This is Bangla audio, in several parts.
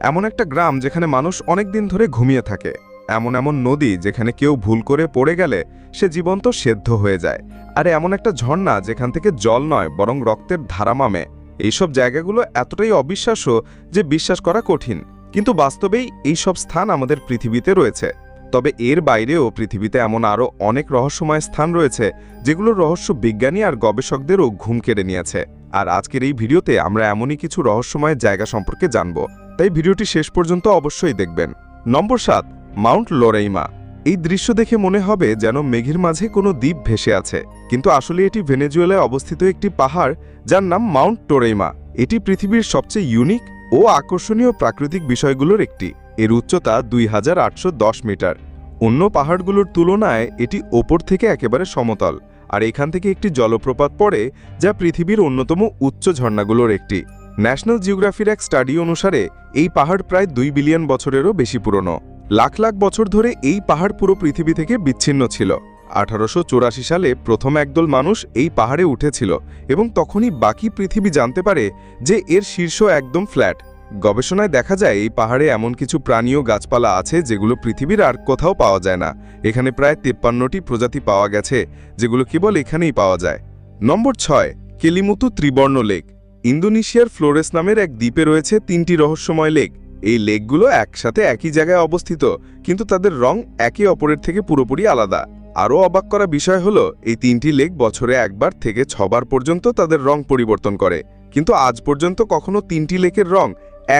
এমন একটা গ্রাম যেখানে মানুষ অনেক দিন ধরে ঘুমিয়ে থাকে। এমন এমন নদী যেখানে কেউ ভুল করে পড়ে গেলে সে জীবন্ত সেদ্ধ হয়ে যায়। আর এমন একটা ঝর্ণা যেখান থেকে জল নয়, বরং রক্তের ধারা মামে। এইসব জায়গাগুলো এতটাই অবিশ্বাস্য যে বিশ্বাস করা কঠিন। কিন্তু বাস্তবেই এইসব স্থান আমাদের পৃথিবীতে রয়েছে। তবে এর বাইরেও পৃথিবীতে এমন আরও অনেক রহস্যময় স্থান রয়েছে যেগুলো রহস্য বিজ্ঞানী আর গবেষকদেরও ঘুম কেড়ে নিয়েছে। আর আজকের এই ভিডিওতে আমরা এমনই কিছু রহস্যময় জায়গা সম্পর্কে জানব। তাই ভিডিওটি শেষ পর্যন্ত অবশ্যই দেখবেন। নম্বর সাত, মাউন্ট লোরেইমা। এই দৃশ্য দেখে মনে হবে যেন মেঘের মাঝে কোনো দ্বীপ ভেসে আছে। কিন্তু আসলে এটি ভেনেজুয়েলায় অবস্থিত একটি পাহাড় যার নাম মাউন্ট টোরেইমা। এটি পৃথিবীর সবচেয়ে ইউনিক ও আকর্ষণীয় প্রাকৃতিক বিষয়গুলোর একটি। এর উচ্চতা দুই হাজার আটশো দশ মিটার। অন্য পাহাড়গুলোর তুলনায় এটি ওপর থেকে একেবারে সমতল। আর এখান থেকে একটি জলপ্রপাত পড়ে যা পৃথিবীর অন্যতম উচ্চ ঝর্ণাগুলোর একটি। ন্যাশনাল জিওগ্রাফির এক স্টাডি অনুসারে, এই পাহাড় প্রায় দুই বিলিয়ন বছরেরও বেশি পুরনো। লাখ লাখ বছর ধরে এই পাহাড় পুরো পৃথিবী থেকে বিচ্ছিন্ন ছিল। আঠারোশো চুরাশি সালে প্রথম একদল মানুষ এই পাহাড়ে উঠেছিল এবং তখনই বাকি পৃথিবী জানতে পারে যে এর শীর্ষ একদম ফ্ল্যাট। গবেষণায় দেখা যায়, এই পাহাড়ে এমন কিছু প্রাণীয় গাছপালা আছে যেগুলো পৃথিবীর আর কোথাও পাওয়া যায় না। এখানে প্রায় তেপ্পান্নটি প্রজাতি পাওয়া গেছে, যেগুলো কেবল এখানেই পাওয়া যায়। নম্বর ছয়, কেলিমুতু ত্রিবর্ণ লেক। ইন্দোনেশিয়ার ফ্লোরেস নামের এক দ্বীপে রয়েছে তিনটি রহস্যময় লেক। এই লেকগুলো একসাথে একই জায়গায় অবস্থিত, কিন্তু তাদের রং একে অপরের থেকে পুরোপুরি আলাদা। আরও অবাক করা বিষয় হলো, এই তিনটি লেক বছরে একবার থেকে ছবার পর্যন্ত তাদের রং পরিবর্তন করে, কিন্তু আজ পর্যন্ত কখনো তিনটি লেকের রং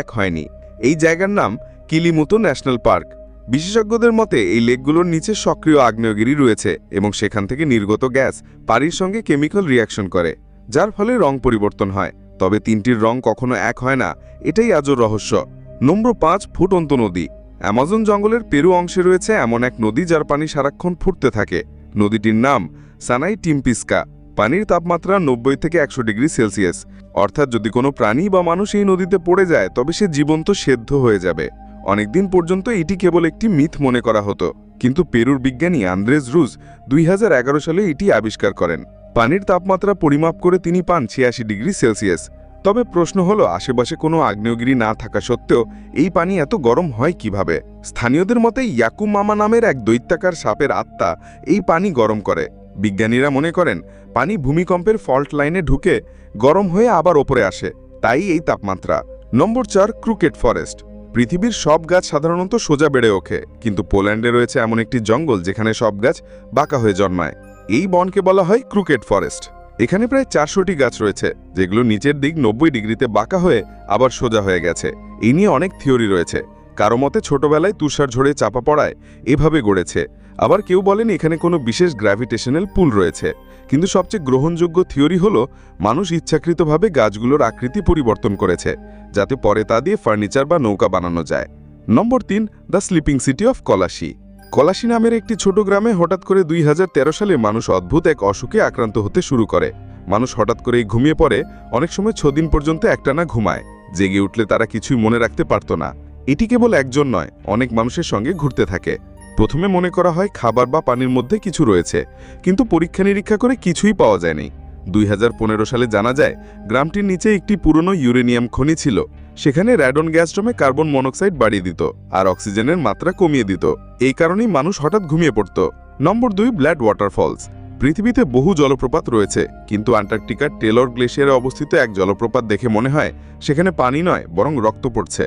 এক হয়নি। এই জায়গার নাম কিলিমুতো ন্যাশনাল পার্ক। বিশেষজ্ঞদের মতে, এই লেকগুলোর নিচে সক্রিয় আগ্নেয়গিরি রয়েছে এবং সেখান থেকে নির্গত গ্যাস পানির সঙ্গে কেমিক্যাল রিয়াকশন করে, যার ফলে রং পরিবর্তন হয়। তবে তিনটির রং কখনো এক হয় না, এটাই আজও রহস্য। নম্বর পাঁচ, ফুটন্ত নদী। অ্যামাজন জঙ্গলের পেরু অংশে রয়েছে এমন এক নদী যার পানি সারাক্ষণ ফুটতে থাকে। নদীটির নাম সানাই টিম্পিস্কা। পানির তাপমাত্রা নব্বই থেকে একশো ডিগ্রি সেলসিয়াস। অর্থাৎ যদি কোনো প্রাণী বা মানুষ এই নদীতে পড়ে যায়, তবে সে জীবন্ত সেদ্ধ হয়ে যাবে। অনেকদিন পর্যন্ত এটি কেবল একটি মিথ মনে করা হতো। কিন্তু পেরুর বিজ্ঞানী আন্দ্রেজ রুজ দুই হাজার এগারো সালে এটি আবিষ্কার করেন। পানির তাপমাত্রা পরিমাপ করে তিনি পান ছিয়াশি ডিগ্রি সেলসিয়াস। তবে প্রশ্ন হলো, আশেপাশে কোনো আগ্নেয়গিরি না থাকা সত্ত্বেও এই পানি এত গরম হয় কীভাবে? স্থানীয়দের মতে ইয়াকু মামা নামের এক দৈত্যাকার সাপের আত্মা এই পানি গরম করে। বিজ্ঞানীরা মনে করেন, পানি ভূমিকম্পের ফল্ট লাইনে ঢুকে গরম হয়ে আবার ওপরে আসে। তাই এই তাপমাত্রা। নম্বর চার, ক্রুকেট ফরেস্ট। পৃথিবীর সব গাছ সাধারণত সোজা বেড়ে ওঠে। কিন্তু পোল্যান্ডে রয়েছে এমন একটি জঙ্গল যেখানে সব গাছ বাঁকা হয়ে জন্মায়। এই বনকে বলা হয় ক্রুকেট ফরেস্ট। এখানে প্রায় চারশোটি গাছ রয়েছে, যেগুলো নিচের দিক নব্বই ডিগ্রিতে বাঁকা হয়ে আবার সোজা হয়ে গেছে। এই নিয়ে অনেক থিওরি রয়েছে। কারও মতে ছোটবেলায় তুষার ঝরে চাপা পড়ায় এভাবে গড়েছে। আবার কেউ বলেন এখানে কোনো বিশেষ গ্র্যাভিটেশনাল পুল রয়েছে। কিন্তু সবচেয়ে গ্রহণযোগ্য থিওরি হলো, মানুষ ইচ্ছাকৃতভাবে গাছগুলোর আকৃতি পরিবর্তন করেছে, যাতে পরে তা দিয়ে ফার্নিচার বা নৌকা বানানো যায়। নম্বর তিন, the sleeping city of Kalashi. Kalashi নামের একটি ছোট গ্রামে হঠাৎ করে দুই হাজার তেরো সালে মানুষ অদ্ভুত এক অসুখে আক্রান্ত হতে শুরু করে। মানুষ হঠাৎ করেই ঘুমিয়ে পড়ে, অনেক সময় ছদিন পর্যন্ত একটানা ঘুমায়। জেগে উঠলে তারা কিছুই মনে রাখতে পারত না। এটি কেবল একজন নয়, অনেক মানুষের সঙ্গে ঘুরতে থাকে। প্রথমে মনে করা হয় খাবার বা পানির মধ্যে কিছু রয়েছে, কিন্তু পরীক্ষা নিরীক্ষা করে কিছুই পাওয়া যায়নি। দুই হাজার পনেরো সালে জানা যায়, গ্রামটির নিচে একটি পুরনো ইউরেনিয়াম খনি ছিল। সেখানে র্যাডন গ্যাস কার্বন মনোক্সাইড বাড়িয়ে দিত, আর অক্সিজেনের মাত্রা কমিয়ে দিত। এই কারণেই মানুষ হঠাৎ ঘুমিয়ে পড়ত। নম্বর দুই ব্ল্যাড ওয়াটারফলস পৃথিবীতে বহু জলপ্রপাত রয়েছে, কিন্তু আন্টার্কটিকার টেলর গ্লেশিয়ারে অবস্থিত এক জলপ্রপাত দেখে মনে হয় সেখানে পানি নয়, বরং রক্ত পড়ছে।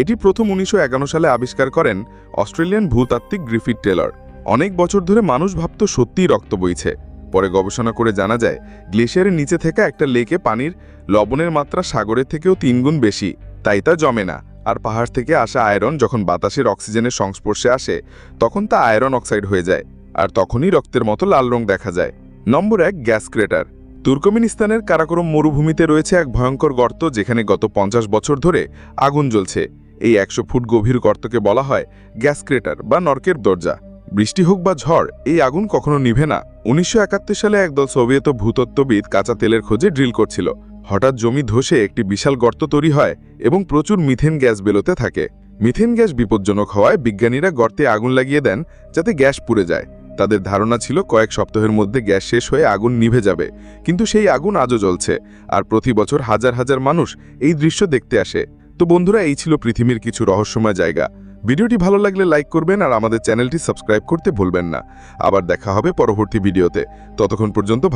এটি প্রথম উনিশশো এগারো সালে আবিষ্কার করেন অস্ট্রেলিয়ান ভূতাত্ত্বিক গ্রিফিট টেলর। অনেক বছর ধরে মানুষ ভাবত সত্যিই রক্ত বইছে। পরে গবেষণা করে জানা যায়, গ্লেশিয়ারের নিচে থাকা একটা লেকে পানির লবণের মাত্রা সাগরের থেকেও তিনগুণ বেশি। তাই তা জমে না। আর পাহাড় থেকে আসা আয়রন যখন বাতাসের অক্সিজেনের সংস্পর্শে আসে, তখন তা আয়রন অক্সাইড হয়ে যায়, আর তখনই রক্তের মতো লাল রং দেখা যায়। নম্বর এক, গ্যাস ক্রেটার। তুর্কমেনিস্তানের কারাকরম মরুভূমিতে রয়েছে এক ভয়ঙ্কর গর্ত যেখানে গত পঞ্চাশ বছর ধরে আগুন জ্বলছে। এই একশো ফুট গভীর গর্তকে বলা হয় গ্যাস ক্রেটার বা নরকের দরজা। বৃষ্টি হোক বা ঝড়, এই আগুন কখনো নিভে না। উনিশশো একাত্তর সালে একদল সোভিয়েত ভূতত্ত্ববিদ কাঁচা তেলের খোঁজে ড্রিল করছিল। হঠাৎ জমি ধসে একটি বিশাল গর্ত তৈরি হয় এবং প্রচুর মিথেন গ্যাস বেরোতে থাকে। মিথেন গ্যাস বিপজ্জনক হওয়ায় বিজ্ঞানীরা গর্তে আগুন লাগিয়ে দেন যাতে গ্যাস পুড়ে যায়। তাদের ধারণা ছিল কয়েক সপ্তাহের মধ্যে গ্যাস শেষ হয়ে আগুন নিভে যাবে। কিন্তু সেই আগুন আজও জ্বলছে আর প্রতি বছর হাজার হাজার মানুষ এই দৃশ্য দেখতে আসে। তো বন্ধুরা, এই ছিল পৃথিবীর কিছু রহস্যময় জায়গা। ভিডিওটি ভালো লাগলে লাইক করবেন আর আমাদের চ্যানেলটি সাবস্ক্রাইব করতে ভুলবেন না। আবার দেখা হবে পরবর্তী ভিডিওতে। ততক্ষণ পর্যন্ত